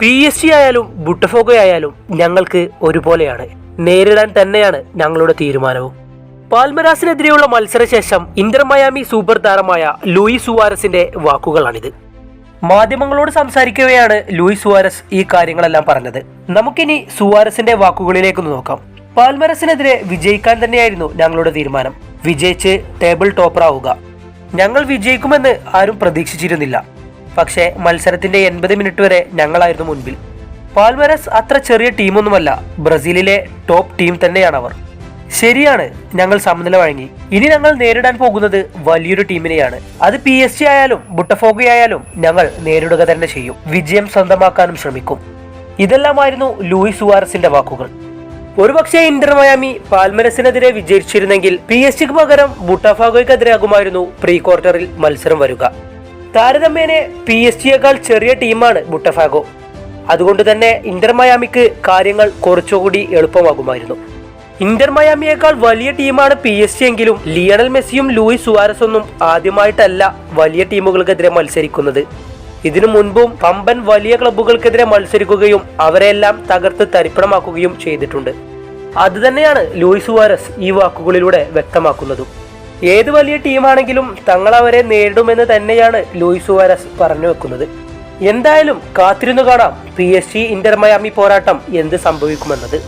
P S G ആയാലും ബുട്ടഫോഗോ ആയാലും ഞങ്ങൾക്ക് ഒരുപോലെയാണ്. നേരിടാൻ തന്നെയാണ് ഞങ്ങളുടെ തീരുമാനവും. പാൽമരാസിനെതിരെയുള്ള മത്സരശേഷം ഇന്റർ മയാമി സൂപ്പർ താരമായ ലൂയി സുവാരസിന്റെ വാക്കുകളാണിത്. മാധ്യമങ്ങളോട് സംസാരിക്കവെയാണ് ലൂയിസ് സുവാരസ് ഈ കാര്യങ്ങളെല്ലാം പറഞ്ഞത്. നമുക്കിനി സുവാരസിന്റെ വാക്കുകളിലേക്കൊന്ന് നോക്കാം. പാൽമരസിനെതിരെ വിജയിക്കാൻ തന്നെയായിരുന്നു ഞങ്ങളുടെ തീരുമാനം. വിജയിച്ച് ടേബിൾ ടോപ്പറാവുക ഞങ്ങൾ വിജയിക്കുമെന്ന് ആരും പ്രതീക്ഷിച്ചിരുന്നില്ല. പക്ഷേ മത്സരത്തിന്റെ എൺപത് മിനിറ്റ് വരെ ഞങ്ങളായിരുന്നു മുൻപിൽ. പാൽമരസ് അത്ര ചെറിയ ടീമൊന്നുമല്ല ബ്രസീലിലെ ടോപ്പ് ടീം തന്നെയാണ് അവർ ശരിയാണ് ഞങ്ങൾ സമനില വഴങ്ങി. ഇനി ഞങ്ങൾ നേരിടാൻ പോകുന്നത് വലിയൊരു ടീമിനെയാണ്. അത് പി എസ് ജി ആയാലും ബുട്ടഫോഗയായാലും ഞങ്ങൾ നേരിടുക തന്നെ ചെയ്യും. വിജയം സ്വന്തമാക്കാനും ശ്രമിക്കും. ഇതെല്ലാമായിരുന്നു ലൂയിസ് സുവാരസിന്റെ വാക്കുകൾ. ഒരുപക്ഷെ ഇന്റർ മയാമി പാൽമരസിനെതിരെ വിജയിച്ചിരുന്നെങ്കിൽ പി എസ് ജിക്ക് പകരം ബുട്ടഫാഗോയ്ക്കെതിരാകുമായിരുന്നു പ്രീ ക്വാർട്ടറിൽ മത്സരം വരിക. താരതമ്യേന പി എസ് ജിയേക്കാൾ ചെറിയ ടീമാണ് ബുട്ടഫാഗോ. അതുകൊണ്ട് തന്നെ ഇന്റർ മയാമിക്ക് കാര്യങ്ങൾ കുറച്ചുകൂടി എളുപ്പമാകുമായിരുന്നു. ഇന്റർ മയാമിയേക്കാൾ വലിയ ടീമാണ് പി എസ് ജി എങ്കിലും ലിയണൽ മെസ്സിയും ലൂയിസ് സുവാരസൊന്നും ആദ്യമായിട്ടല്ല വലിയ ടീമുകൾക്കെതിരെ മത്സരിക്കുന്നത്. ഇതിനു മുൻപും പമ്പൻ വലിയ ക്ലബ്ബുകൾക്കെതിരെ മത്സരിക്കുകയും അവരെല്ലാം തകർത്ത് തരിപ്പണമാക്കുകയും ചെയ്തിട്ടുണ്ട്. അതുതന്നെയാണ് ലൂയിസ് സുവാരസ് ഈ വാക്കുകളിലൂടെ വ്യക്തമാക്കുന്നതും. ഏത് വലിയ ടീമാണെങ്കിലും തങ്ങൾ അവരെ നേരിടുമെന്ന് തന്നെയാണ് ലൂയിസ് സുവാരസ് പറഞ്ഞു വെക്കുന്നത്. എന്തായാലും കാത്തിരുന്നു കാണാം P S G Inter Miami പോരാട്ടം എന്ത് സംഭവിക്കുമെന്നത്.